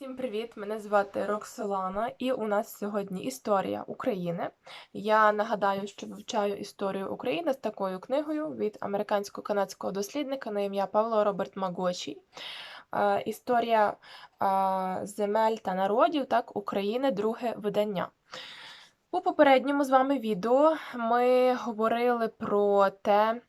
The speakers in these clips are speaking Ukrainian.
Всім привіт! Мене звати Роксолана, і у нас сьогодні історія України. Я нагадаю, що вивчаю історію України з такою книгою від американсько-канадського дослідника на ім'я Павло Роберт Магочій. Е, Історія е, земель та народів так, України, друге видання. У попередньому з вами відео ми говорили про те,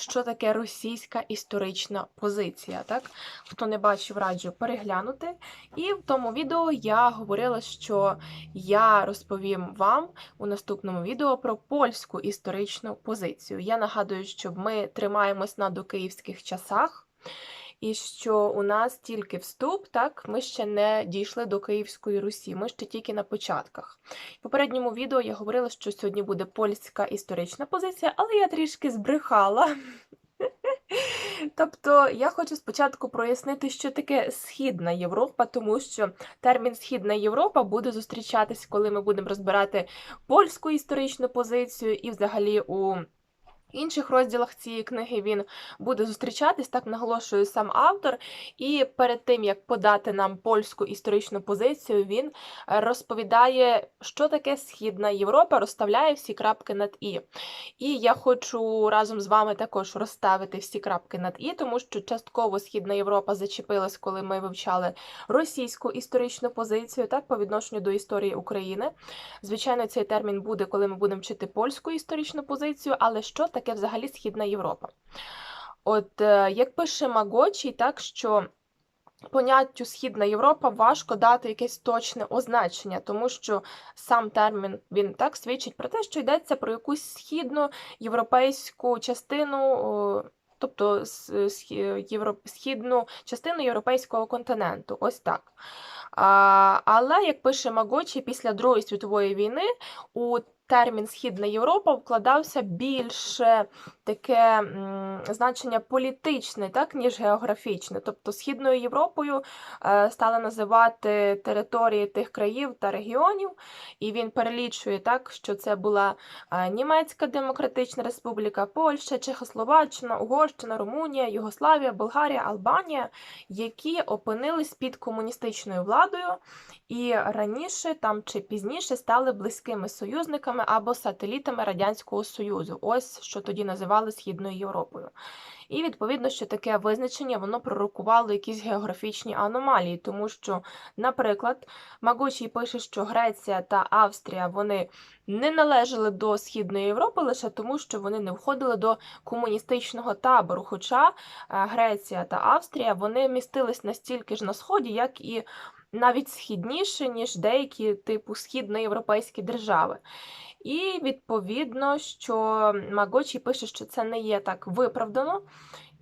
що таке російська історична позиція. Так? Хто не бачив, раджу переглянути. І в тому відео я говорила, що я розповім вам у наступному відео про польську історичну позицію. Я нагадую, що ми тримаємось на докиївських часах. І що у нас тільки вступ, так ми ще не дійшли до Київської Русі, ми ще тільки на початках. В попередньому відео я говорила, що сьогодні буде польська історична позиція, але я трішки збрехала. Тобто я хочу спочатку прояснити, що таке Східна Європа, тому що термін Східна Європа буде зустрічатись, коли ми будемо розбирати польську історичну позицію і взагалі у інших розділах цієї книги він буде зустрічатись, так наголошую сам автор. І перед тим як подати нам польську історичну позицію, він е, розповідає, що таке Східна Європа, розставляє всі крапки над І. І я хочу разом з вами також розставити всі крапки над І, тому що частково Східна Європа зачепилась, коли ми вивчали російську історичну позицію, так, по відношенню до історії України. Звичайно, цей термін буде, коли ми будемо вчити польську історичну позицію, але що таке взагалі Східна Європа? От е, як пише Магочій, так що поняттю Східна Європа важко дати якесь точне означення, тому що сам термін він так свідчить про те, що йдеться про якусь східну європейську частину. Тобто східну частину європейського континенту, ось так. Але, як пише Магочі, після Другої світової війни у термін Східна Європа вкладався більше таке значення політичне, так, ніж географічне. Тобто Східною Європою е, стали називати території тих країв та регіонів, і він перелічує так, що це була е, Німецька Демократична Республіка, Польща, Чехословаччина, Угорщина, Румунія, Югославія, Болгарія, Албанія, які опинились під комуністичною владою і раніше там чи пізніше стали близькими союзниками або сателітами Радянського Союзу. Ось що тоді називали Східною Європою. І відповідно, що таке визначення воно пророкувало якісь географічні аномалії, тому що, наприклад, Магучій пише, що Греція та Австрія вони не належали до Східної Європи лише тому, що вони не входили до комуністичного табору. Хоча е, Греція та Австрія вони містились настільки ж на сході, як і навіть східніше, ніж деякі типу східноєвропейські держави. І відповідно, що Магочі пише, що це не є так виправдано.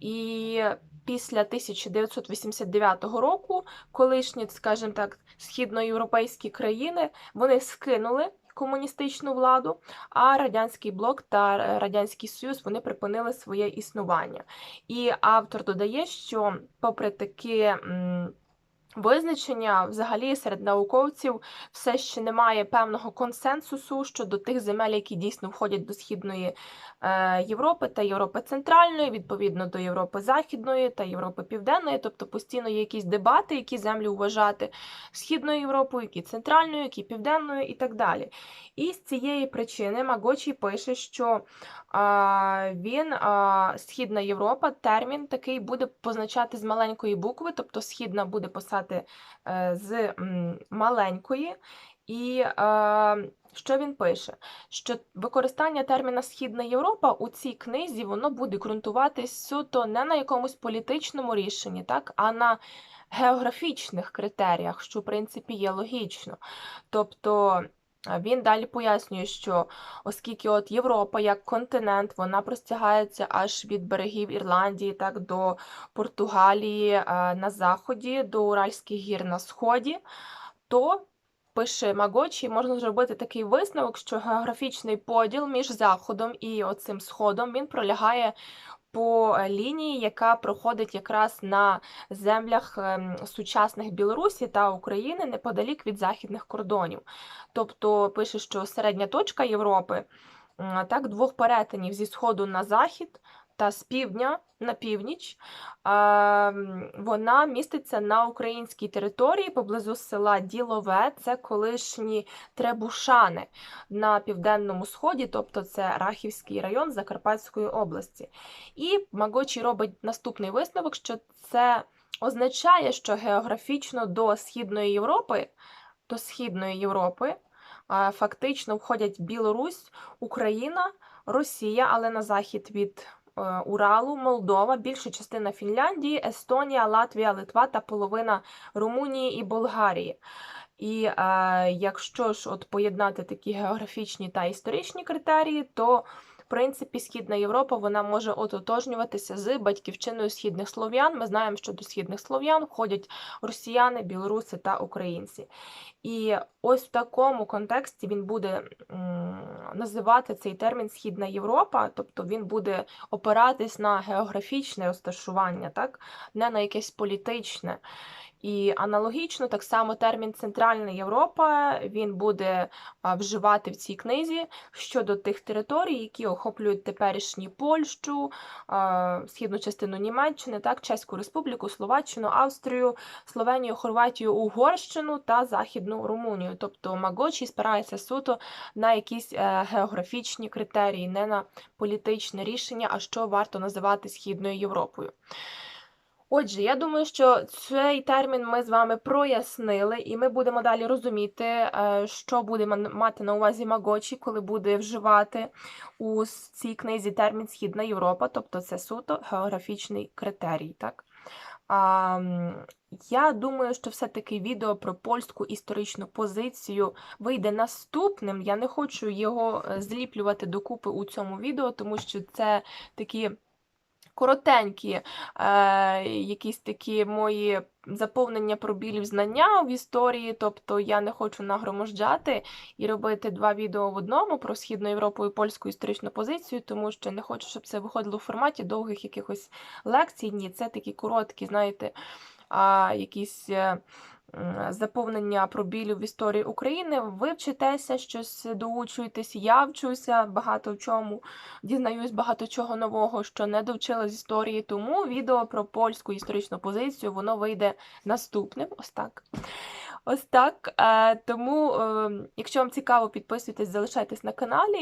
І після 1989 року колишні, скажімо так, східноєвропейські країни вони скинули комуністичну владу, а радянський блок та радянський союз вони припинили своє існування. І автор додає, що попри таке. Визначення взагалі серед науковців все ще немає певного консенсусу щодо тих земель, які дійсно входять до Східної е, Європи та Європи Центральної, відповідно до Європи Західної та Європи Південної. Тобто постійно є якісь дебати, які землі вважати Східною Європою, які Центральною, які Південною і так далі. І з цієї причини Магочій пише, що він, Східна Європа, термін такий буде позначати з маленької букви, тобто східна буде писати е, з маленької. І е, що він пише? Що використання терміна Східна Європа у цій книзі воно буде ґрунтуватись суто не на якомусь політичному рішенні, так, а на географічних критеріях, що в принципі є логічно. Тобто він далі пояснює, що оскільки от Європа як континент, вона простягається аж від берегів Ірландії, так до Португалії е, на заході, до Уральських гір на сході, то пише Магочі, можна зробити такий висновок, що географічний поділ між заходом і оцим сходом він пролягає по е, лінії, яка проходить якраз на землях ем, сучасних Білорусі та України неподалік від західних кордонів. Тобто пише, що середня точка Європи так, двох перетинів зі сходу на захід. Та з півдня на північ. Вона міститься на українській території поблизу села Ділове. Це колишні Требушани на південному сході, тобто це Рахівський район Закарпатської області. І Магочі робить наступний висновок, що це означає, що географічно до Східної Європи, до Східної Європи фактично входять Білорусь, Україна, Росія, але на захід від Уралу, Молдова, більша частина Фінляндії, Естонія, Латвія, Литва та половина Румунії і Болгарії. І е, якщо ж от поєднати такі географічні та історичні критерії, то принципі Східна Європа вона може ототожнюватися з батьківщиною східних слов'ян. Ми знаємо, що до східних слов'ян входять росіяни, білоруси та українці. І ось в такому контексті він буде називати цей термін Східна Європа, тобто він буде опиратись на географічне розташування, так? не на якесь політичне. І аналогічно, так само термін Центральна Європа він буде вживати в цій книзі щодо тих територій, які охоплюють теперішні Польщу, східну частину Німеччини, так, Чеську Республіку, Словаччину, Австрію, Словенію, Хорватію, Угорщину та Західну Румунію. Тобто Магочі спирається суто на якісь е, географічні критерії, не на політичне рішення, а що варто називати Східною Європою. Отже, я думаю, що цей термін ми з вами прояснили, і ми будемо далі розуміти, е, що буде мати на увазі Магочі, коли буде вживати у цій книзі термін Східна Європа, тобто це суто географічний критерій. Так? А, я думаю, що все-таки відео про польську історичну позицію вийде наступним. Я не хочу його е, зліплювати докупи у цьому відео, тому що це такі коротенькі е, якісь такі мої заповнення пробілів знання в історії, тобто я не хочу нагроможджати і робити два відео в одному про Східну Європу і польську історичну позицію, тому що не хочу, щоб це виходило в форматі довгих якихось лекцій. Ні, це такі короткі, знаєте, а, якісь. Заповнення пробілів в історії України, ви вчитеся, щось доучуєтесь, я вчуся багато в чому, дізнаюсь багато чого нового, що не довчила з історії. Тому відео про польську історичну позицію воно вийде наступним. Ось так. Ось так. Е, Тому, е, якщо вам цікаво, підписуйтесь, залишайтесь на каналі.